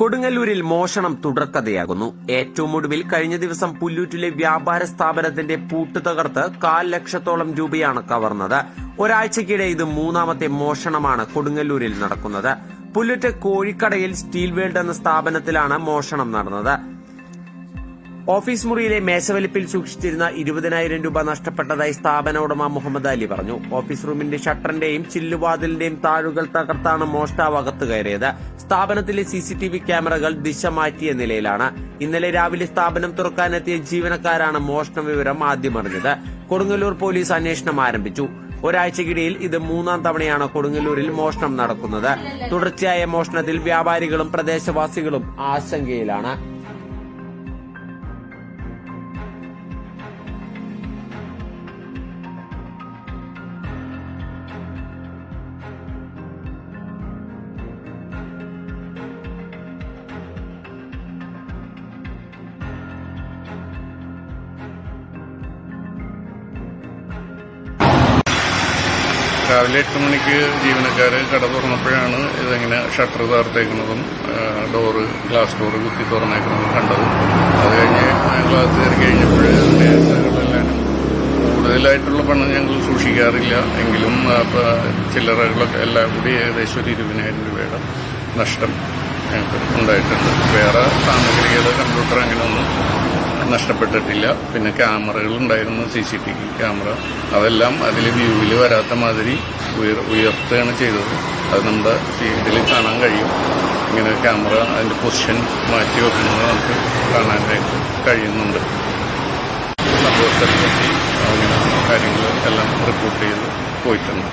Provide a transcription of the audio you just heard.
കൊടുങ്ങല്ലൂരിൽ മോഷണം തുടർക്കഥയാകുന്നു. ഏറ്റവും ഒടുവിൽ കഴിഞ്ഞ ദിവസം പുല്ലൂറ്റിലെ വ്യാപാര സ്ഥാപനത്തിന്റെ പൂട്ട് തകർത്ത് കാൽ ലക്ഷത്തോളം രൂപയാണ് കവർന്നത്. ഒരാഴ്ചക്കിടെ ഇത് മൂന്നാമത്തെ മോഷണമാണ് കൊടുങ്ങല്ലൂരിൽ നടക്കുന്നത്. പുല്ലുറ്റ് കോഴിക്കടയിൽ സ്റ്റീൽ വേൾഡ് എന്ന സ്ഥാപനത്തിലാണ് മോഷണം നടന്നത്. ഓഫീസ് മുറിയിലെ മേശവലിപ്പിൽ സൂക്ഷിച്ചിരുന്ന ഇരുപതിനായിരം രൂപ നഷ്ടപ്പെട്ടതായി സ്ഥാപന ഉടമ മുഹമ്മദ് അലി പറഞ്ഞു. ഓഫീസ് റൂമിന്റെ ഷട്ടറിന്റെയും ചില്ലുവാതിലിന്റെയും താഴുകൾ തകർത്താണ് മോഷ്ടാവ് അകത്ത് കയറിയത്. സ്ഥാപനത്തിലെ സിസിടിവി ക്യാമറകൾ ദിശ മാറ്റിയ നിലയിലാണ്. ഇന്നലെ രാവിലെ സ്ഥാപനം തുറക്കാനെത്തിയ ജീവനക്കാരാണ് മോഷണ വിവരം ആദ്യം അറിഞ്ഞത്. കൊടുങ്ങല്ലൂർ പോലീസ് അന്വേഷണം ആരംഭിച്ചു. ഒരാഴ്ചക്കിടയിൽ ഇത് മൂന്നാം തവണയാണ് കൊടുങ്ങല്ലൂരിൽ മോഷണം നടക്കുന്നത്. തുടർച്ചയായ മോഷണത്തിൽ വ്യാപാരികളും പ്രദേശവാസികളും ആശങ്കയിലാണ്. രാവിലെ എട്ട് മണിക്ക് ജീവനക്കാർ കട തുറന്നപ്പോഴാണ് ഇതെങ്ങനെ ഷട്ടർ തകർത്തേക്കുന്നതും ഡോറ് ഗ്ലാസ് ഡോറ് കുത്തി തുറന്നേക്കുന്നതും കണ്ടത്. അത് കഴിഞ്ഞ് ഗ്ലാസ് കയറി കഴിഞ്ഞപ്പോൾ അതിന്റെ കൂടുതലായിട്ടുള്ള പണം ഞങ്ങൾ സൂക്ഷിക്കാറില്ല. എങ്കിലും ചില്ലറകളൊക്കെ എല്ലാം കൂടി ഏകദേശം ഒരു ഇരുപതിനായിരം രൂപയുടെ നഷ്ടം ഞങ്ങൾക്ക് ഉണ്ടായിട്ടുണ്ട്. വേറെ സാമഗ്രികൾ കമ്പ്യൂട്ടർ അങ്ങനെയൊന്നും നഷ്ടപ്പെട്ടിട്ടില്ല. പിന്നെ ക്യാമറകളുണ്ടായിരുന്നു C C T V camera. അതെല്ലാം അതിൽ വ്യൂവിൽ വരാത്ത മാതിരി ഉയർ ഉയർത്തുകയാണ് ചെയ്തത്. അത് നമ്മുടെ ഫീൽഡിൽ കാണാൻ കഴിയും. ഇങ്ങനെ ക്യാമറ അതിന്റെ പൊസിഷൻ മാറ്റി വെക്കുന്നത് നമുക്ക് കാണാനായിട്ട് കഴിയുന്നുണ്ട്. സംഭവത്തെ പറ്റി അങ്ങനെ കാര്യങ്ങൾ എല്ലാം റിപ്പോർട്ട് ചെയ്ത് പോയിട്ടുണ്ട്.